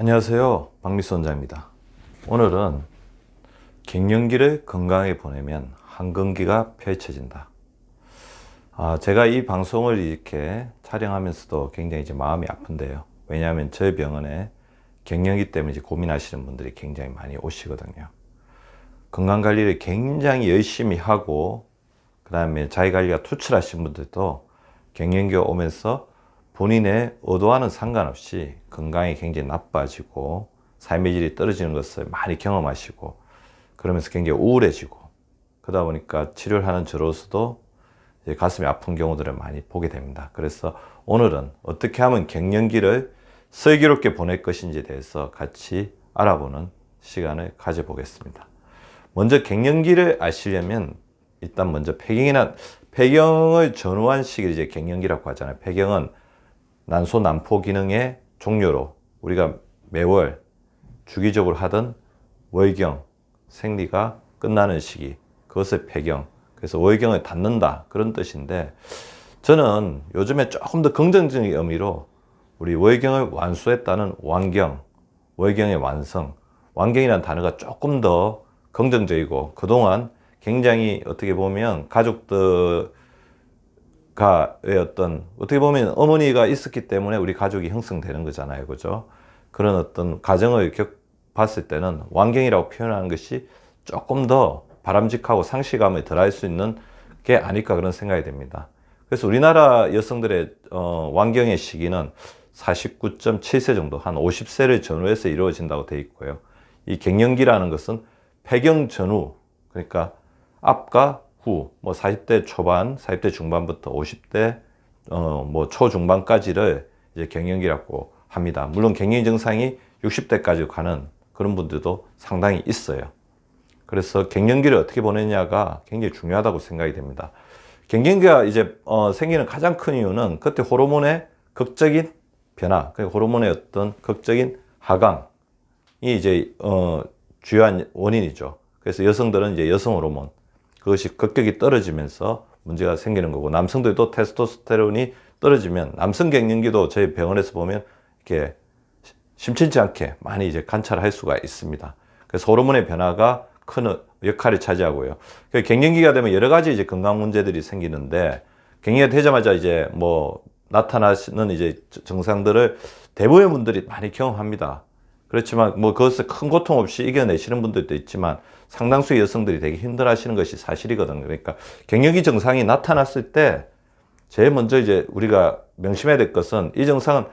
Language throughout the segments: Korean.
안녕하세요. 박미수 원장입니다. 오늘은 갱년기를 건강하게 보내면 한건기가 펼쳐진다. 아, 제가 이 방송을 이렇게 촬영하면서도 굉장히 이제 마음이 아픈데요. 왜냐하면 저희 병원에 갱년기 때문에 이제 고민하시는 분들이 굉장히 많이 오시거든요. 건강 관리를 굉장히 열심히 하고, 그 다음에 자기 관리가 투철하신 분들도 갱년기가 오면서 본인의 의도와는 상관없이 건강이 굉장히 나빠지고 삶의 질이 떨어지는 것을 많이 경험하시고 그러면서 굉장히 우울해지고 그러다 보니까 치료를 하는 저로서도 가슴이 아픈 경우들을 많이 보게 됩니다. 그래서 오늘은 어떻게 하면 갱년기를 슬기롭게 보낼 것인지에 대해서 같이 알아보는 시간을 가져보겠습니다. 먼저 갱년기를 아시려면 일단 먼저 폐경이나 폐경을 전후한 시기를 이제 갱년기라고 하잖아요. 폐경은 난소 난포 기능의 종료로 우리가 매월 주기적으로 하던 월경 생리가 끝나는 시기 그것을 폐경 그래서 월경을 닫는다 그런 뜻인데 저는 요즘에 조금 더 긍정적인 의미로 우리 월경을 완수했다는 완경 월경의 완성 완경이라는 단어가 조금 더 긍정적이고 그동안 굉장히 어떻게 보면 가족들 가의 어떤 어떻게 보면 어머니가 있었기 때문에 우리 가족이 형성되는 거잖아요, 그죠? 그런 어떤 가정을 겪 봤을 때는 완경이라고 표현하는 것이 조금 더 바람직하고 상실감을 덜할 수 있는 게 아닐까 그런 생각이 됩니다. 그래서 우리나라 여성들의 어, 완경의 시기는 49.7세 정도, 한 50세를 전후해서 이루어진다고 되어 있고요. 이 갱년기라는 것은 폐경 전후, 그러니까 앞과 후, 뭐 40대 초반, 40대 중반부터 50대 어, 뭐 초중반까지를 이제 갱년기라고 합니다. 물론 갱년 증상이 60대까지 가는 그런 분들도 상당히 있어요. 그래서 갱년기를 어떻게 보내냐가 굉장히 중요하다고 생각이 됩니다. 갱년기가 이제 어, 생기는 가장 큰 이유는 그때 호르몬의 극적인 변화, 그 호르몬의 어떤 극적인 하강이 이제 어, 주요한 원인이죠. 그래서 여성들은 이제 여성 호르몬 그것이 급격히 떨어지면서 문제가 생기는 거고 남성들도 테스토스테론이 떨어지면 남성 갱년기도 저희 병원에서 보면 이렇게 심심치 않게 많이 이제 관찰할 수가 있습니다. 그래서 호르몬의 변화가 큰 역할을 차지하고요. 그 갱년기가 되면 여러 가지 이제 건강 문제들이 생기는데 갱년기가 되자마자 이제 뭐 나타나시는 이제 증상들을 대부분의 분들이 많이 경험합니다. 그렇지만 뭐 그것을 큰 고통 없이 이겨내시는 분들도 있지만 상당수의 여성들이 되게 힘들어 하시는 것이 사실이거든요. 그러니까 갱년기 증상이 나타났을 때 제일 먼저 이제 우리가 명심해야 될 것은 이 증상은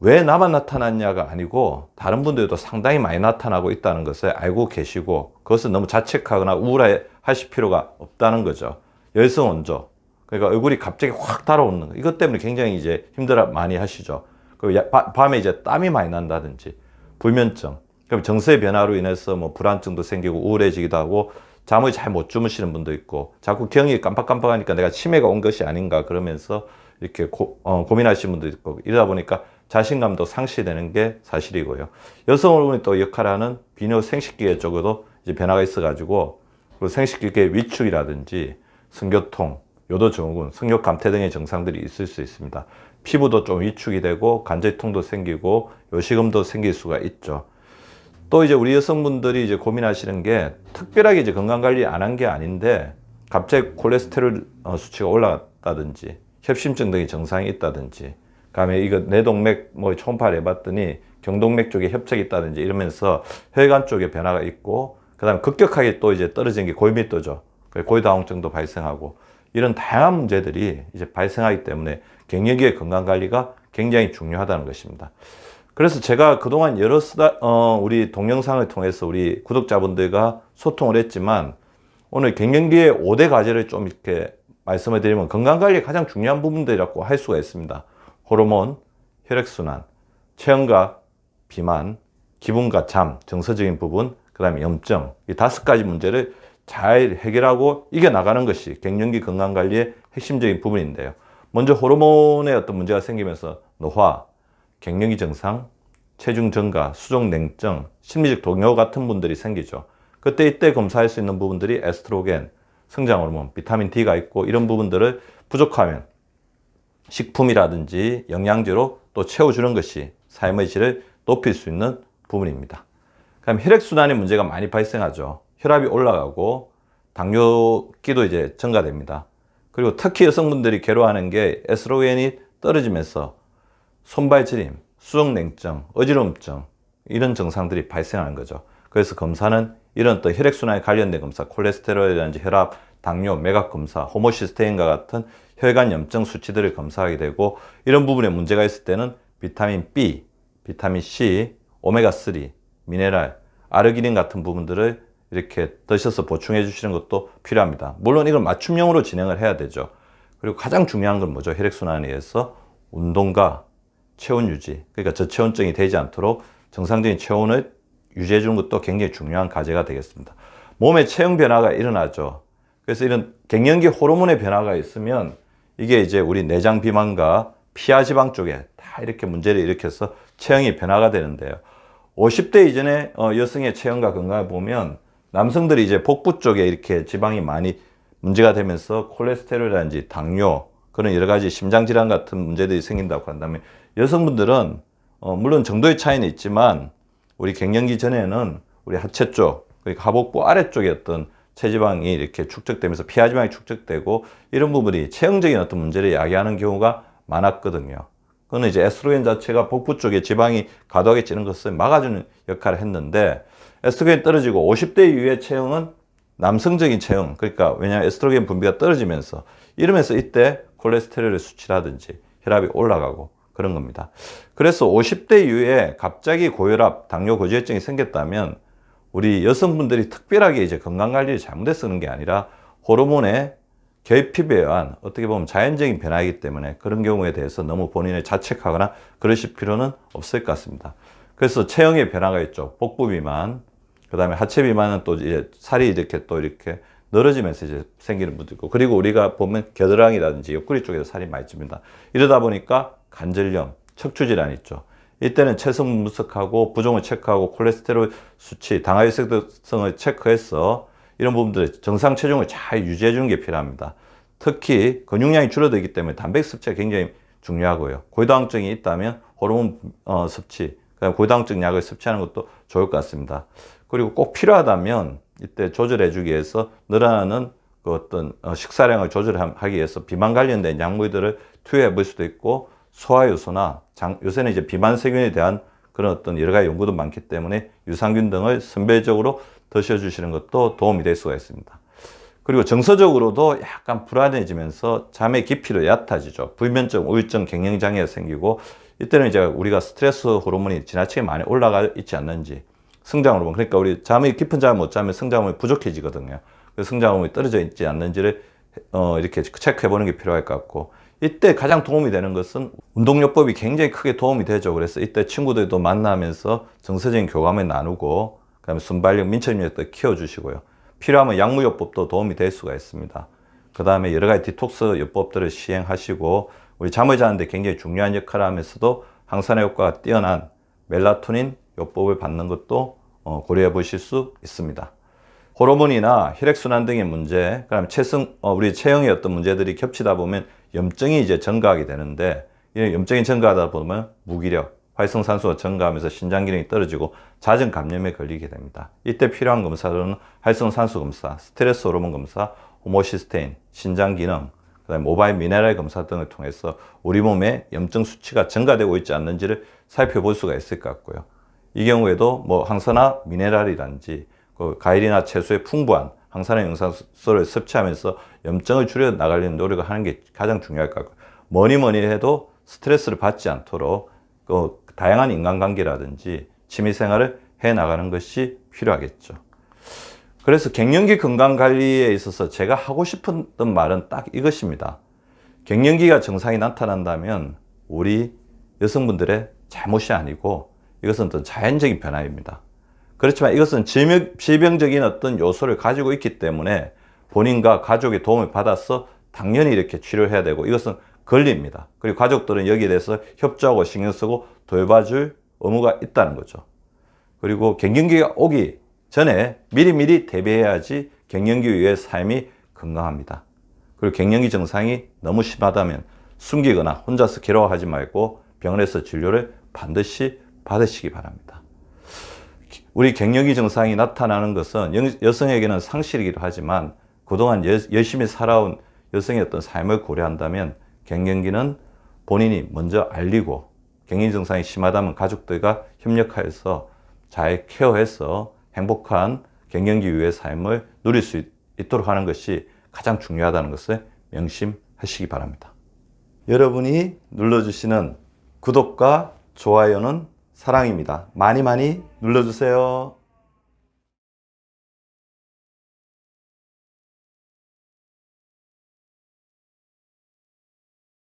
왜 나만 나타났냐가 아니고 다른 분들도 상당히 많이 나타나고 있다는 것을 알고 계시고 그것을 너무 자책하거나 우울해 하실 필요가 없다는 거죠. 열성 원조. 그러니까 얼굴이 갑자기 확 달아오는 거. 이것 때문에 굉장히 이제 힘들어 많이 하시죠. 그리고 밤에 이제 땀이 많이 난다든지 불면증. 그럼 정서의 변화로 인해서 뭐 불안증도 생기고 우울해지기도 하고 잠을 잘 못 주무시는 분도 있고 자꾸 경이 깜빡깜빡하니까 내가 치매가 온 것이 아닌가 그러면서 이렇게 고, 어, 고민하시는 분도 있고 이러다 보니까 자신감도 상실되는 게 사실이고요. 여성 호르몬이 또 역할하는 비뇨 생식기계 쪽에도 이제 변화가 있어가지고 그리고 생식기계 위축이라든지 성교통, 요도 증후군, 성욕 감퇴 등의 증상들이 있을 수 있습니다. 피부도 좀 위축이 되고 관절통도 생기고 요식음도 생길 수가 있죠. 또 이제 우리 여성분들이 이제 고민하시는 게 특별하게 이제 건강 관리 안 한 게 아닌데 갑자기 콜레스테롤 어, 수치가 올라갔다든지 협심증 등의 증상이 있다든지 그다음에 이거 내동맥 뭐 초음파를 해봤더니 경동맥 쪽에 협착이 있다든지 이러면서 혈관 쪽에 변화가 있고 그다음에 급격하게 또 이제 떨어진 게 골밀도죠. 고위다홍증도 발생하고 이런 다양한 문제들이 이제 발생하기 때문에 갱년기의 건강 관리가 굉장히 중요하다는 것입니다. 그래서 제가 그동안 여러 수다, 어, 우리 동영상을 통해서 우리 구독자분들과 소통을 했지만 오늘 갱년기의 5대 과제를 좀 이렇게 말씀을 드리면 건강관리의 가장 중요한 부분들이라고 할 수가 있습니다. 호르몬, 혈액순환, 체온과 비만, 기분과 잠, 정서적인 부분, 그 다음에 염증, 이 다섯 가지 문제를 잘 해결하고 이겨나가는 것이 갱년기 건강관리의 핵심적인 부분인데요. 먼저 호르몬의 어떤 문제가 생기면서 노화, 갱년기 증상, 체중 증가, 수족 냉증, 심리적 동요 같은 분들이 생기죠. 그때 이때 검사할 수 있는 부분들이 에스트로겐, 성장 호르몬, 비타민 D가 있고 이런 부분들을 부족하면 식품이라든지 영양제로 또 채워주는 것이 삶의 질을 높일 수 있는 부분입니다. 그럼 혈액순환의 문제가 많이 발생하죠. 혈압이 올라가고 당뇨기도 이제 증가됩니다. 그리고 특히 여성분들이 괴로워하는 게 에스트로겐이 떨어지면서 손발 저림, 수족 냉증, 어지러움증 이런 증상들이 발생하는 거죠. 그래서 검사는 이런 또 혈액순환에 관련된 검사, 콜레스테롤이라든지 혈압, 당뇨, 매각 검사, 호모시스테인과 같은 혈관 염증 수치들을 검사하게 되고 이런 부분에 문제가 있을 때는 비타민 B, 비타민 C, 오메가3, 미네랄, 아르기닌 같은 부분들을 이렇게 드셔서 보충해 주시는 것도 필요합니다. 물론 이걸 맞춤형으로 진행을 해야 되죠. 그리고 가장 중요한 건 뭐죠? 혈액순환에 의해서 운동과 체온 유지, 그러니까 저체온증이 되지 않도록 정상적인 체온을 유지해 주는 것도 굉장히 중요한 과제가 되겠습니다. 몸의 체형 변화가 일어나죠. 그래서 이런 갱년기 호르몬의 변화가 있으면 이게 이제 우리 내장 비만과 피하 지방 쪽에 다 이렇게 문제를 일으켜서 체형이 변화가 되는데요. 50대 이전에 어, 여성의 체형과 건강을 보면 남성들이 이제 복부 쪽에 이렇게 지방이 많이 문제가 되면서 콜레스테롤이라든지 당뇨 그런 여러 가지 심장 질환 같은 문제들이 생긴다고 한다면 여성분들은 어, 물론 정도의 차이는 있지만 우리 갱년기 전에는 우리 하체 쪽 그러니까 하복부 아래쪽에 어떤 체지방이 이렇게 축적되면서 피하지방이 축적되고 이런 부분이 체형적인 어떤 문제를 야기하는 경우가 많았거든요. 그거는 이제 에스트로겐 자체가 복부 쪽에 지방이 과도하게 찌는 것을 막아주는 역할을 했는데 에스트로겐이 떨어지고 50대 이후의 체형은 남성적인 체형 그러니까 왜냐하면 에스트로겐 분비가 떨어지면서 이러면서 이때 콜레스테롤의 수치라든지 혈압이 올라가고 그런 겁니다. 그래서 50대 이후에 갑자기 고혈압, 당뇨 고지혈증이 생겼다면 우리 여성분들이 특별하게 이제 건강 관리를 잘못해서 쓰는 게 아니라 호르몬의 결핍에 의한 어떻게 보면 자연적인 변화이기 때문에 그런 경우에 대해서 너무 본인을 자책하거나 그러실 필요는 없을 것 같습니다. 그래서 체형의 변화가 있죠. 복부 비만, 그 다음에 하체 비만은 또 이제 살이 이렇게 또 이렇게 늘어지면서 이제 생기는 분도 있고, 그리고 우리가 보면 겨드랑이라든지 옆구리 쪽에도 살이 많이 찝니다. 이러다 보니까 관절염, 척추질환 있죠. 이때는 체성 분석하고 부종을 체크하고 콜레스테롤 수치, 당화혈색성을 체크해서 이런 부분들의 정상 체중을 잘 유지해 주는 게 필요합니다. 특히 근육량이 줄어들기 때문에 단백 섭취가 굉장히 중요하고요. 고지당증이 있다면 호르몬 어, 섭취, 고지당증 약을 섭취하는 것도 좋을 것 같습니다. 그리고 꼭 필요하다면 이때 조절해 주기 위해서 늘어나는 그 어떤 어, 식사량을 조절하기 위해서 비만 관련된 약물들을 투여해 볼 수도 있고 소화 요소나 장, 요새는 이제 비만 세균에 대한 그런 어떤 여러 가지 연구도 많기 때문에 유산균 등을 선별적으로 드셔 주시는 것도 도움이 될 수가 있습니다. 그리고 정서적으로도 약간 불안해지면서 잠의 깊이도 얕아지죠. 불면증, 우울증, 갱년장애가 생기고 이때는 이제 우리가 스트레스 호르몬이 지나치게 많이 올라가 있지 않는지 성장 호르몬 그러니까 우리 잠이 깊은 잠을 못 자면 성장 호르몬이 부족해지거든요. 그 성장 호르몬이 떨어져 있지 않는지를 어, 이렇게 체크해 보는 게 필요할 것 같고 이때 가장 도움이 되는 것은 운동요법이 굉장히 크게 도움이 되죠. 그래서 이때 친구들도 만나면서 정서적인 교감을 나누고 그다음에 순발력, 민첩력도 키워주시고요. 필요하면 약물요법도 도움이 될 수가 있습니다. 그 다음에 여러 가지 디톡스 요법들을 시행하시고 우리 잠을 자는데 굉장히 중요한 역할을 하면서도 항산화 효과가 뛰어난 멜라토닌 요법을 받는 것도 어, 고려해 보실 수 있습니다. 호르몬이나 혈액순환 등의 문제, 그다음에 체성, 어, 우리 체형의 어떤 문제들이 겹치다 보면 염증이 이제 증가하게 되는데, 이 염증이 증가하다 보면 무기력, 활성산소가 증가하면서 신장 기능이 떨어지고 잦은 감염에 걸리게 됩니다. 이때 필요한 검사들은 활성산소 검사, 스트레스 호르몬 검사, 호모시스테인, 신장 기능, 그다음에 모바일 미네랄 검사 등을 통해서 우리 몸에 염증 수치가 증가되고 있지 않는지를 살펴볼 수가 있을 것 같고요. 이 경우에도 뭐 항산화 미네랄이란지 그 과일이나 채소에 풍부한 항산화 영양소를 섭취하면서 염증을 줄여 나가려는 노력을 하는 게 가장 중요할 것 같고요. 뭐니 뭐니 해도 스트레스를 받지 않도록 그 다양한 인간관계라든지 취미생활을 해 나가는 것이 필요하겠죠. 그래서 갱년기 건강관리에 있어서 제가 하고 싶었던 말은 딱 이것입니다. 갱년기가 증상이 나타난다면 우리 여성분들의 잘못이 아니고 이것은 어떤 자연적인 변화입니다. 그렇지만 이것은 질병, 적인 어떤 요소를 가지고 있기 때문에 본인과 가족의 도움을 받아서 당연히 이렇게 치료해야 되고 이것은 권리입니다. 그리고 가족들은 여기에 대해서 협조하고 신경 쓰고 돌봐줄 의무가 있다는 거죠. 그리고 갱년기가 오기 전에 미리미리 대비해야지 갱년기 이후의 삶이 건강합니다. 그리고 갱년기 증상이 너무 심하다면 숨기거나 혼자서 괴로워하지 말고 병원에서 진료를 반드시 받으시기 바랍니다. 우리 갱년기 증상이 나타나는 것은 여- 여성에게는 상실이기도 하지만 그동안 여- 열심히 살아온 여성의 어떤 삶을 고려한다면 갱년기는 본인이 먼저 알리고 갱년기 증상이 심하다면 가족들과 협력하여서 잘 케어해서 행복한 갱년기 이후의 삶을 누릴 수 있- 있도록 하는 것이 가장 중요하다는 것을 명심하시기 바랍니다. 여러분이 눌러주시는 구독과 좋아요는 사랑입니다. 많이 많이 눌러주세요.